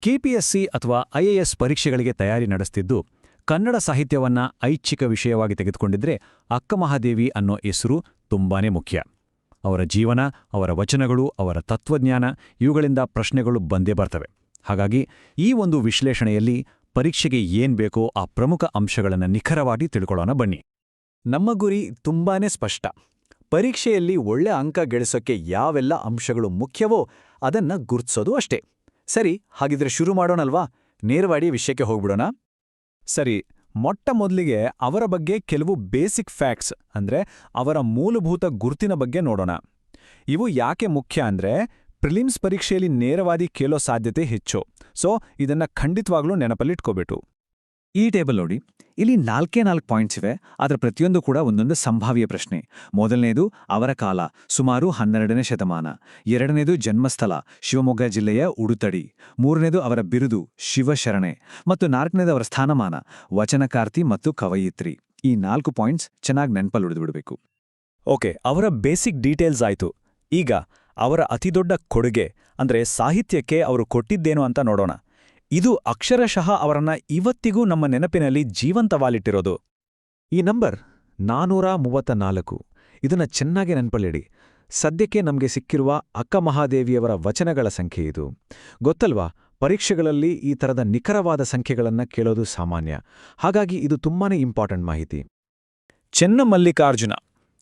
KPSC ಅಥವಾ IAS ಪರೀಕ್ಷೆಗಳಿಗೆ ತಯಾರಿ ನಡೆಸ್ತಿದ್ದು, ಕನ್ನಡ ಸಾಹಿತ್ಯವನ್ನ ಐಚ್ಛಿಕ ವಿಷಯವಾಗಿ ತೆಗೆದುಕೊಂಡಿದ್ರೆ ಅಕ್ಕಮಹಾದೇವಿ ಅನ್ನೋ ಹೆಸರು ತುಂಬಾನೇ ಮುಖ್ಯ. ಅವರ ಜೀವನ, ಅವರ ವಚನಗಳು, ಅವರ ತತ್ವಜ್ಞಾನ ಇವುಗಳಿಂದ ಪ್ರಶ್ನೆಗಳು ಬಂದೇ ಬರ್ತವೆ. ಹಾಗಾಗಿ ಈ ಒಂದು ವಿಶ್ಲೇಷಣೆಯಲ್ಲಿ ಪರೀಕ್ಷೆಗೆ ಏನ್ ಬೇಕೋ ಆ ಪ್ರಮುಖ ಅಂಶಗಳನ್ನು ನಿಖರವಾಗಿ ತಿಳ್ಕೊಳ್ಳೋಣ ಬನ್ನಿ. ನಮ್ಮ ಗುರಿ ತುಂಬಾನೇ ಸ್ಪಷ್ಟ. ಪರೀಕ್ಷೆಯಲ್ಲಿ ಒಳ್ಳೆ ಅಂಕ ಗಳಿಸೋಕ್ಕೆ ಯಾವೆಲ್ಲ ಅಂಶಗಳು ಮುಖ್ಯವೋ ಅದನ್ನ ಗುರುತಿಸೋದು ಅಷ್ಟೇ. ಸರಿ, ಹಾಗಿದ್ರೆ ಶುರು ಮಾಡೋಣಲ್ವಾ? ನೇರವಾಡಿ ವಿಷಯಕ್ಕೆ ಹೋಗ್ಬಿಡೋಣ. ಸರಿ, ಮೊಟ್ಟ ಮೊದಲಿಗೆ ಅವರ ಬಗ್ಗೆ ಕೆಲವು ಬೇಸಿಕ್ ಫ್ಯಾಕ್ಟ್ಸ್, ಅಂದ್ರೆ ಅವರ ಮೂಲಭೂತ ಗುರುತಿನ ಬಗ್ಗೆ ನೋಡೋಣ. ಇವು ಯಾಕೆ ಮುಖ್ಯ ಅಂದ್ರೆ, ಪ್ರಿಲಿಮ್ಸ್ ಪರೀಕ್ಷೆಯಲ್ಲಿ ನೇರವಾದಿ ಕೇಳೋ ಸಾಧ್ಯತೆ ಹೆಚ್ಚು. ಸೊ, ಇದನ್ನ ಖಂಡಿತವಾಗ್ಲೂ ನೆನಪಲ್ಲಿಟ್ಕೋಬೇಕು. ಈ ಟೇಬಲ್ ನೋಡಿ. ಇಲ್ಲಿ ನಾಲ್ಕೇ ನಾಲ್ಕು ಪಾಯಿಂಟ್ಸ್ ಇವೆ. ಅದರ ಪ್ರತಿಯೊಂದು ಕೂಡ ಒಂದೊಂದು ಸಂಭಾವ್ಯ ಪ್ರಶ್ನೆ. ಮೊದಲನೇದು ಅವರ ಕಾಲ, ಸುಮಾರು ಹನ್ನೆರಡನೇ ಶತಮಾನ. ಎರಡನೇದು ಜನ್ಮಸ್ಥಳ, ಶಿವಮೊಗ್ಗ ಜಿಲ್ಲೆಯ ಉಡುತಡಿ. ಮೂರನೇದು ಅವರ ಬಿರುದು, ಶಿವಶರಣೆ. ಮತ್ತು ನಾಲ್ಕನೇದು ಅವರ ಸ್ಥಾನಮಾನ, ವಚನಕಾರ್ತಿ ಮತ್ತು ಕವಯಿತ್ರಿ. ಈ ನಾಲ್ಕು ಪಾಯಿಂಟ್ಸ್ ಚೆನ್ನಾಗಿ ನೆನಪಲ್ಲಿ ಉಳಿದುಬಿಡಬೇಕು ಓಕೆ, ಅವರ ಬೇಸಿಕ್ ಡೀಟೇಲ್ಸ್ ಆಯ್ತು. ಈಗ ಅವರ ಅತಿದೊಡ್ಡ ಕೊಡುಗೆ, ಅಂದ್ರೆ ಸಾಹಿತ್ಯಕ್ಕೆ ಅವರು ಕೊಟ್ಟಿದ್ದೇನು ಅಂತ ನೋಡೋಣ. ಇದು ಅಕ್ಷರಶಃ ಅವರನ್ನ ಇವತ್ತಿಗೂ ನಮ್ಮ ನೆನಪಿನಲ್ಲಿ ಜೀವಂತವಾಲಿಟ್ಟಿರೋದು ಈ ನಂಬರ್ ನಾನೂರ ಮೂವತ್ತ ನಾಲ್ಕು ಇದನ್ನ ಚೆನ್ನಾಗಿ ನೆನಪಲ್ಲಿಡಿ. ಸದ್ಯಕ್ಕೆ ನಮಗೆ ಸಿಕ್ಕಿರುವ ಅಕ್ಕ ಮಹಾದೇವಿಯವರ ವಚನಗಳ ಸಂಖ್ಯೆ ಇದು. ಗೊತ್ತಲ್ವಾ? ಪರೀಕ್ಷೆಗಳಲ್ಲಿ ಈ ಥರದ ನಿಖರವಾದ ಸಂಖ್ಯೆಗಳನ್ನ ಕೇಳೋದು ಸಾಮಾನ್ಯ. ಹಾಗಾಗಿ ಇದು ತುಂಬಾನೇ ಇಂಪಾರ್ಟೆಂಟ್ ಮಾಹಿತಿ. ಚೆನ್ನಮಲ್ಲಿಕಾರ್ಜುನ.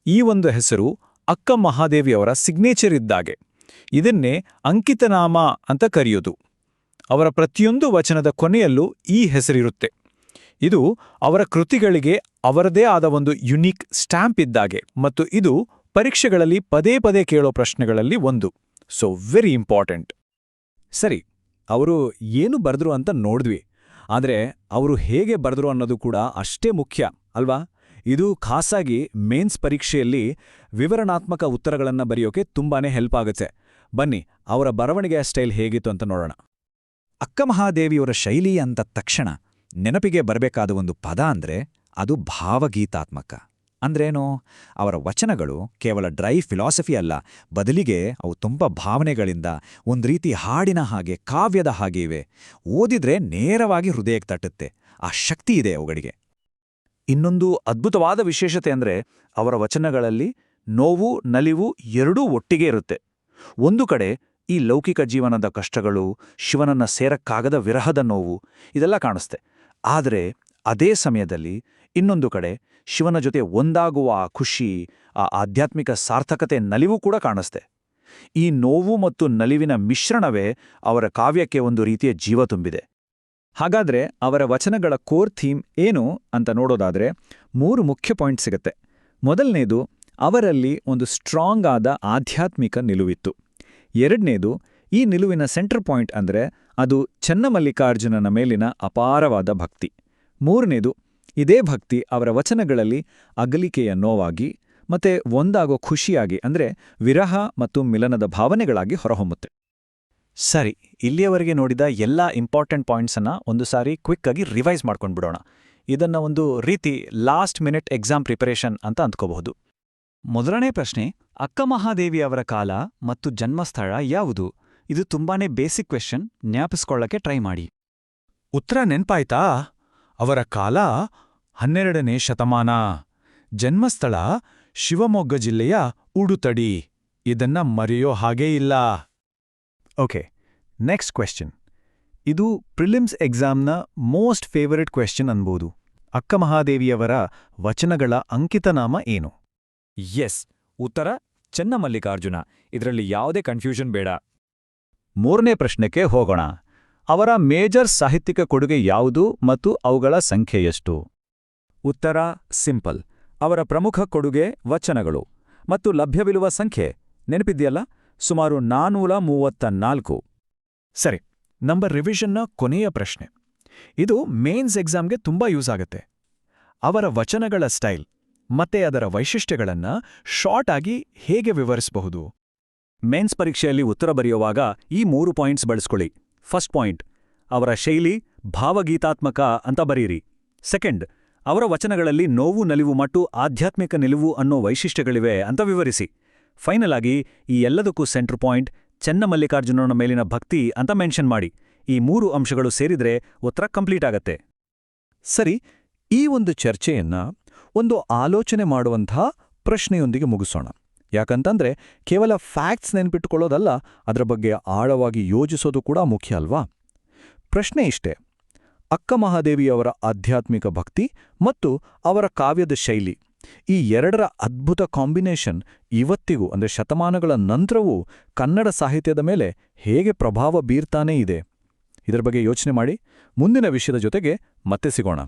ಈ ಒಂದು ಹೆಸರು ಅಕ್ಕ ಮಹಾದೇವಿಯವರ ಸಿಗ್ನೇಚರ್ ಇದ್ದಾಗೆ. ಇದನ್ನೇ ಅಂಕಿತನಾಮ ಅಂತ ಕರೆಯೋದು. ಅವರ ಪ್ರತಿಯೊಂದು ವಚನದ ಕೊನೆಯಲ್ಲೂ ಈ ಹೆಸರಿರುತ್ತೆ. ಇದು ಅವರ ಕೃತಿಗಳಿಗೆ ಅವರದೇ ಆದ ಒಂದು ಯುನೀಕ್ ಸ್ಟ್ಯಾಂಪ್ ಇದ್ದಾಗೆ ಮತ್ತು ಇದು ಪರೀಕ್ಷೆಗಳಲ್ಲಿ ಪದೇ ಪದೇ ಕೇಳೋ ಪ್ರಶ್ನೆಗಳಲ್ಲಿ ಒಂದು. ಸೊ ವೆರಿ ಇಂಪಾರ್ಟೆಂಟ್ ಸರಿ, ಅವರು ಏನು ಬರೆದ್ರು ಅಂತ ನೋಡಿದ್ವಿ. ಆದರೆ ಅವರು ಹೇಗೆ ಬರೆದ್ರು ಅನ್ನೋದು ಕೂಡ ಅಷ್ಟೇ ಮುಖ್ಯ, ಅಲ್ವಾ? ಇದು ಖಾಸಾಗಿ ಮೇನ್ಸ್ ಪರೀಕ್ಷೆಯಲ್ಲಿ ವಿವರಣಾತ್ಮಕ ಉತ್ತರಗಳನ್ನು ಬರೆಯೋಕೆ ತುಂಬಾನೇ ಹೆಲ್ಪ್ ಆಗುತ್ತೆ. ಬನ್ನಿ, ಅವರ ಬರವಣಿಗೆಯ ಸ್ಟೈಲ್ ಹೇಗಿತ್ತು ಅಂತ ನೋಡೋಣ. ಅಕ್ಕಮಹಾದೇವಿಯವರ ಶೈಲಿ ಅಂದ ತಕ್ಷಣ ನೆನಪಿಗೆ ಬರಬೇಕಾದ ಒಂದು ಪದ ಅಂದ್ರೆ ಅದು ಭಾವಗೀತಾತ್ಮಕ. ಅಂದ್ರೇನೋ? ಅವರ ವಚನಗಳು ಕೇವಲ ಡ್ರೈ ಫಿಲಾಸಫಿ ಅಲ್ಲ, ಬದಲಿಗೆ ಅವು ತುಂಬ ಭಾವನೆಗಳಿಂದ ಒಂದು ರೀತಿ ಹಾಡಿನ ಹಾಗೆ ಕಾವ್ಯದ ಹಾಗೆ ಇವೆ. ಓದಿದ್ರೆ ನೇರವಾಗಿ ಹೃದಯಕ್ಕೆ ತಟ್ಟುತ್ತೆ. ಆ ಶಕ್ತಿ ಇದೆ ಅವುಗಳಿಗೆ. ಇನ್ನೊಂದು ಅದ್ಭುತವಾದ ವಿಶೇಷತೆ ಅಂದ್ರೆ ಅವರ ವಚನಗಳಲ್ಲಿ ನೋವು, ನಲಿವು ಎರಡೂ ಒಟ್ಟಿಗೆ ಇರುತ್ತೆ. ಒಂದು ಕಡೆ ಈ ಲೌಕಿಕ ಜೀವನದ ಕಷ್ಟಗಳು ಶಿವನನ್ನ ಸೇರಕ್ಕಾಗದ ವಿರಹದ ನೋವು ಇದೆಲ್ಲ ಕಾಣಿಸ್ತೆ. ಆದರೆ ಅದೇ ಸಮಯದಲ್ಲಿ ಇನ್ನೊಂದು ಕಡೆ ಶಿವನ ಜೊತೆ ಒಂದಾಗುವ ಆ ಖುಷಿ, ಆ ಆಧ್ಯಾತ್ಮಿಕ ಸಾರ್ಥಕತೆ ನಲಿವು ಕೂಡ ಕಾಣಿಸ್ತೆ. ಈ ನೋವು ಮತ್ತು ನಲಿವಿನ ಮಿಶ್ರಣವೇ ಅವರ ಕಾವ್ಯಕ್ಕೆ ಒಂದು ರೀತಿಯ ಜೀವ ತುಂಬಿದೆ. ಹಾಗಾದ್ರೆ ಅವರ ವಚನಗಳ ಕೋರ್ ಥೀಮ್ ಏನು ಅಂತ ನೋಡೋದಾದ್ರೆ ಮೂರು ಮುಖ್ಯ ಪಾಯಿಂಟ್ ಸಿಗತ್ತೆ. ಮೊದಲನೇದು ಅವರಲ್ಲಿ ಒಂದು ಸ್ಟ್ರಾಂಗ್ ಆದ ಆಧ್ಯಾತ್ಮಿಕ ನಿಲುವಿತ್ತು. ಎರಡನೇದು, ಈ ನಿಲುವಿನ ಸೆಂಟರ್ ಪಾಯಿಂಟ್ ಅಂದ್ರೆ ಅದು ಚೆನ್ನಮಲ್ಲಿಕಾರ್ಜುನನ ಮೇಲಿನ ಅಪಾರವಾದ ಭಕ್ತಿ. ಮೂರನೇದು, ಇದೇ ಭಕ್ತಿ ಅವರ ವಚನಗಳಲ್ಲಿ ಅಗಲಿಕೆಯ ನೋವಾಗಿ ಮತ್ತೆ ಒಂದಾಗೋ ಖುಷಿಯಾಗಿ ಅಂದ್ರೆ ವಿರಹ ಮತ್ತು ಮಿಲನದ ಭಾವನೆಗಳಾಗಿ ಹೊರಹೊಮ್ಮುತ್ತೆ. ಸರಿ, ಇಲ್ಲಿಯವರೆಗೆ ನೋಡಿದ ಎಲ್ಲ ಇಂಪಾರ್ಟೆಂಟ್ ಪಾಯಿಂಟ್ಸನ್ನು ಒಂದು ಸಾರಿ ಕ್ವಿಕ್ ಆಗಿ ರಿವೈಸ್ ಮಾಡ್ಕೊಂಡ್ಬಿಡೋಣ. ಇದನ್ನ ಒಂದು ರೀತಿ ಲಾಸ್ಟ್ ಮಿನಿಟ್ ಎಕ್ಸಾಮ್ ಪ್ರಿಪರೇಷನ್ ಅಂತ ಅಂದ್ಕೋಬಹುದು ಮೊದಲನೇ ಪ್ರಶ್ನೆ ಅಕ್ಕಮಹಾದೇವಿ ಅವರ ಕಾಲ ಮತ್ತು ಜನ್ಮಸ್ಥಳ ಯಾವುದು? ಇದು ತುಂಬಾನೇ ಬೇಸಿಕ್ ಕ್ವೆಶ್ಚನ್ ಜ್ಞಾಪಿಸ್ಕೊಳ್ಳಕ್ಕೆ ಟ್ರೈ ಮಾಡಿ. ಉತ್ತರ ನೆನ್ಪಾಯ್ತಾ? ಅವರ ಕಾಲ ಹನ್ನೆರಡನೇ ಶತಮಾನ. ಜನ್ಮಸ್ಥಳ ಶಿವಮೊಗ್ಗ ಜಿಲ್ಲೆಯ ಉಡುತಡಿ. ಇದನ್ನ ಮರೆಯೋ ಹಾಗೇ ಇಲ್ಲ. Okay, next question. ಇದು ಪ್ರಿಲಿಮ್ಸ್ ಎಕ್ಸಾಮ್ನ ಮೋಸ್ಟ್ ಫೇವರಿಟ್ ಕ್ವೆಶ್ಚನ್ ಅನ್ಬೋದು. ಅಕ್ಕಮಹಾದೇವಿಯವರ ವಚನಗಳ ಅಂಕಿತನಾಮ ಏನು? ಎಸ್. ಉತ್ತರ ಚೆನ್ನಮಲ್ಲಿಕಾರ್ಜುನ. ಇದರಲ್ಲಿ ಯಾವುದೇ ಕನ್ಫ್ಯೂಷನ್ ಬೇಡ. ಮೂರನೇ ಪ್ರಶ್ನೆಗೆ ಹೋಗೋಣ. ಅವರ ಮೇಜರ್ ಸಾಹಿತ್ಯಿಕ ಕೊಡುಗೆ ಯಾವುದು ಮತ್ತು ಅವುಗಳ ಸಂಖ್ಯೆ ಎಷ್ಟು? ಉತ್ತರ ಸಿಂಪಲ್ ಅವರ ಪ್ರಮುಖ ಕೊಡುಗೆ ವಚನಗಳು ಮತ್ತು ಲಭ್ಯವಿರುವ ಸಂಖ್ಯೆ. ನೆನಪಿದ್ಯಲ್ಲ ಸುಮಾರು ನಾನೂರ ಮೂವತ್ತ ನಾಲ್ಕು ಸರಿ, ನಂಬರ್ ರಿವಿಷನ್ನ ಕೊನೆಯ ಪ್ರಶ್ನೆ. ಇದು ಮೇನ್ಸ್ ಎಕ್ಸಾಮ್ಗೆ ತುಂಬಾ ಯೂಸ್ ಆಗುತ್ತೆ. ಅವರ ವಚನಗಳ ಸ್ಟೈಲ್ ಮತ್ತೆ ಅದರ ವೈಶಿಷ್ಟ್ಯಗಳನ್ನು ಶಾರ್ಟ್ ಆಗಿ ಹೇಗೆ ವಿವರಿಸಬಹುದು? ಮೇನ್ಸ್ ಪರೀಕ್ಷೆಯಲ್ಲಿ ಉತ್ತರ ಬರೆಯುವಾಗ ಈ ಮೂರು ಪಾಯಿಂಟ್ಸ್ ಬಳಸ್ಕೊಳ್ಳಿ. ಫಸ್ಟ್ ಪಾಯಿಂಟ್ ಅವರ ಶೈಲಿ, ಭಾವಗೀತಾತ್ಮಕ ಅಂತ ಬರೀರಿ. ಸೆಕೆಂಡ್ ಅವರ ವಚನಗಳಲ್ಲಿ ನೋವು, ನಲಿವು ಮಟ್ಟು ಆಧ್ಯಾತ್ಮಿಕ ನಿಲುವು ಅನ್ನೋ ವೈಶಿಷ್ಟ್ಯಗಳಿವೆ ಅಂತ ವಿವರಿಸಿ. ಫೈನಲ್ ಆಗಿ ಈ ಎಲ್ಲದಕ್ಕೂ ಸೆಂಟರ್ ಪಾಯಿಂಟ್ ಚೆನ್ನಮಲ್ಲಿಕಾರ್ಜುನನ ಮೇಲಿನ ಭಕ್ತಿ ಅಂತ ಮೆನ್ಷನ್ ಮಾಡಿ. ಈ ಮೂರು ಅಂಶಗಳು ಸೇರಿದ್ರೆ ಉತ್ತರ ಕಂಪ್ಲೀಟ್ ಆಗತ್ತೆ. ಸರಿ, ಈ ಒಂದು ಚರ್ಚೆಯನ್ನ ಒಂದು ಆಲೋಚನೆ ಮಾಡುವಂಥ ಪ್ರಶ್ನೆಯೊಂದಿಗೆ ಮುಗಿಸೋಣ. ಯಾಕಂತಂದ್ರೆ ಕೇವಲ ಫ್ಯಾಕ್ಟ್ಸ್ ನೆನ್ಪಿಟ್ಕೊಳ್ಳೋದಲ್ಲ, ಅದರ ಬಗ್ಗೆ ಆಳವಾಗಿ ಯೋಚಿಸೋದು ಕೂಡ ಮುಖ್ಯ ಅಲ್ವಾ? ಪ್ರಶ್ನೆ ಇಷ್ಟೇ. ಅಕ್ಕ ಮಹಾದೇವಿಯವರ ಆಧ್ಯಾತ್ಮಿಕ ಭಕ್ತಿ ಮತ್ತು ಅವರ ಕಾವ್ಯದ ಶೈಲಿ, ಈ ಎರಡರ ಅದ್ಭುತ ಕಾಂಬಿನೇಷನ್ ಇವತ್ತಿಗೂ, ಅಂದರೆ ಶತಮಾನಗಳ ನಂತರವೂ ಕನ್ನಡ ಸಾಹಿತ್ಯದ ಮೇಲೆ ಹೇಗೆ ಪ್ರಭಾವ ಬೀರ್ತಾನೇ ಇದೆ. ಇದರ ಬಗ್ಗೆ ಯೋಚನೆ ಮಾಡಿ. ಮುಂದಿನ ವಿಷಯದ ಜೊತೆಗೆ ಮತ್ತೆ ಸಿಗೋಣ.